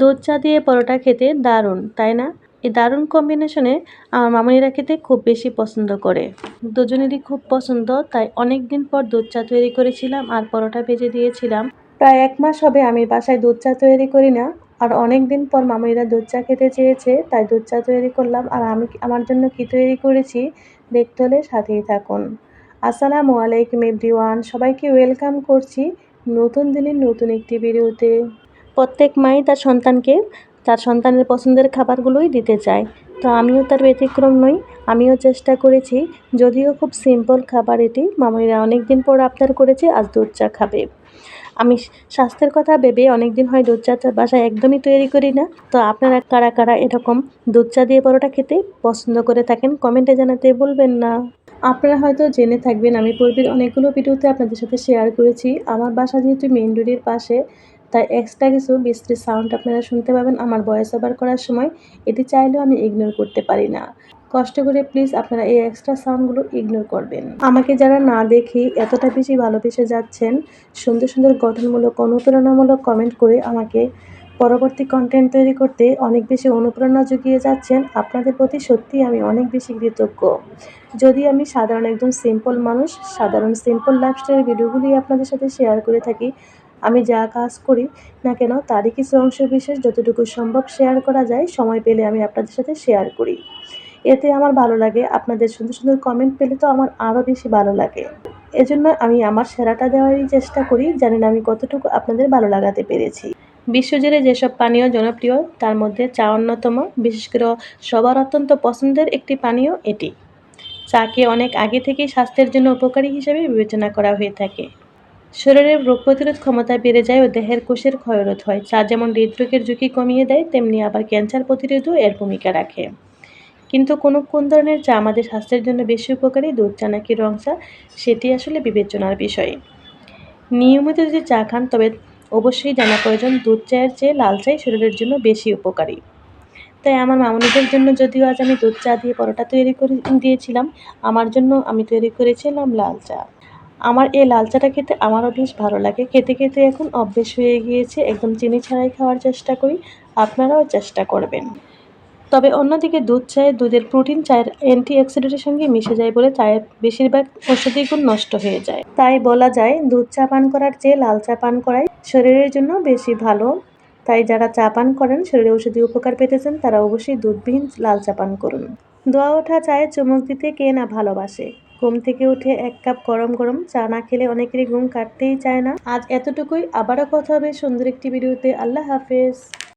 দুধ চা দিয়ে পরোটা খেতে দারুণ, তাই না? এই দারুণ কম্বিনেশনে আমার মামনিরা খেতে খুব বেশি পছন্দ করে। দুজনেরই খুব পছন্দ, তাই অনেক দিন পর দুধ চা তৈরি করেছিলাম আর পরোটা ভেজে দিয়েছিলাম। প্রায় এক মাস হবে আমি বাসায় দুধ চা তৈরি করি না, আর অনেক দিন পর মামনিরা দুধ চা খেতে চেয়েছে, তাই দুধ চা তৈরি করলাম আর আমি আমার জন্য কি তৈরি করেছি দেখতে হলে সাথেই থাকুন। আসসালামু আলাইকুম এভরিওয়ান, সবাইকে ওয়েলকাম করছি নতুন দিনের নতুন একটি ভিডিওতে। প্রত্যেক মাই তার সন্তানকে তার সন্তানের পছন্দের খাবারগুলোই দিতে চায়। তো আমিও তার ব্যতিক্রম নই, আমিও চেষ্টা করেছি, যদিও খুব সিম্পল খাবার এটি। মামনিরা অনেক দিন পর আবদার করেছে, আজ দুধ চা খাবে। আমি স্বাস্থ্যের কথা ভেবে অনেক দিন হয় দুধ চা বাসায় একদমই তৈরি করি না। তো আপনারা কারা কারা এরকম দুধ চা দিয়ে পরোটা খেতে পছন্দ করে থাকেন, কমেন্টে জানাতে বলবেন না। আপনারা হয়তো জেনে থাকবেন, আমি পূর্বের অনেকগুলো ভিডিওতে আপনাদের সাথে শেয়ার করেছি। আমার বাসা যেহেতু মেন রোডের পাশে তাই এক্সট্রা কিছু বৃষ্টির সাউন্ড আপনারা শুনতে পাবেন আমার ভয়েস ওভার করার সময়। এটি চাইলেও আমি ইগনোর করতে পারি না। কষ্ট করে প্লিজ আপনারা এই এক্সট্রা সাউন্ডগুলো ইগনোর করবেন। আমাকে যারা না দেখে এতটা বেশি ভালোবেসে যাচ্ছেন, সুন্দর সুন্দর গঠনমূলক, অনুপ্রেরণামূলক কমেন্ট করে আমাকে পরবর্তী কন্টেন্ট তৈরি করতে অনেক বেশি অনুপ্রেরণা জুগিয়ে যাচ্ছেন, আপনাদের প্রতি সত্যি আমি অনেক বেশি কৃতজ্ঞ। যদি আমি সাধারণ একজন সিম্পল মানুষ, সাধারণ সিম্পল লাইফস্টাইলের ভিডিওগুলি আপনাদের সাথে শেয়ার করে থাকি আমি যা কাজ করি না কেন, তারই কিছু অংশ বিশেষ যতটুকু সম্ভব শেয়ার করা যায়, সময় পেলে আমি আপনাদের সাথে শেয়ার করি। এতে আমার ভালো লাগে, আপনাদের সুন্দর সুন্দর কমেন্ট পেলে তো আমার আরও বেশি ভালো লাগে। এজন্য আমি আমার সেরাটা দেওয়ারই চেষ্টা করি, জানি না আমি কতটুকু আপনাদের ভালো লাগাতে পেরেছি। বিশ্বজুড়ে যেসব পানীয় জনপ্রিয়, তার মধ্যে চা অন্যতম, বিশেষ করে সবার অত্যন্ত পছন্দের একটি পানীয় এটি। চাকে অনেক আগে থেকেই স্বাস্থ্যের জন্য উপকারী হিসেবে বিবেচনা করা হয়ে থাকে। শরীরের রোগ প্রতিরোধ ক্ষমতা বেড়ে যায় ও দেহের কোষের ক্ষয়রোধ হয়। চা যেমন হৃদরোগের ঝুঁকি কমিয়ে দেয়, তেমনি আবার ক্যান্সার প্রতিরোধও এর ভূমিকা রাখে। কিন্তু কোনো কোন ধরনের চা আমাদের স্বাস্থ্যের জন্য বেশি উপকারী, দুধ, চা নাকি রং চা, সেটি আসলে বিবেচনার বিষয়। নিয়মিত যদি চা খান, তবে অবশ্যই জানা প্রয়োজন, দুধ চায়ের চেয়ে লাল চাই শরীরের জন্য বেশি উপকারী। তাই আমার মামনিদের জন্য যদিও আজ আমি দুধ চা দিয়ে পরোটা তৈরি করে দিয়েছিলাম, আমার জন্য আমি তৈরি করেছিলাম লাল চা। আমার এই লাল চাটা খেতে আমারও বেশ ভালো লাগে। খেতে খেতে এখন অভ্যেস হয়ে গিয়েছে, একদম চিনি ছাড়াই খাওয়ার চেষ্টা করি, আপনারাও চেষ্টা করবেন। তবে অন্যদিকে দুধ চায়ে, দুধের প্রোটিন চায়ের অ্যান্টি অক্সিডেন্টের সঙ্গে মিশে যায় বলে চায়ের বেশিরভাগ ঔষধি গুণ নষ্ট হয়ে যায়। তাই বলা যায়, দুধ চা পান করার চেয়ে লাল চা পান করাই শরীরের জন্য বেশি ভালো। তাই যারা চা পান করেন, শরীরে ঔষধি উপকার পেতেছেন, তারা অবশ্যই দুধবিহীন লাল চা পান করুন। দোয়া ওঠা চায়ে চুমুক দিতে কে না ভালোবাসে। ঘুম থেকে উঠে এক কাপ গরম গরম চা না খেলে অনেকেরই ঘুম কাটতেই চায় না। আজ এতটুকুই। আবারও কথা হবে সুন্দর একটি ভিডিওতে। আল্লাহ হাফেজ।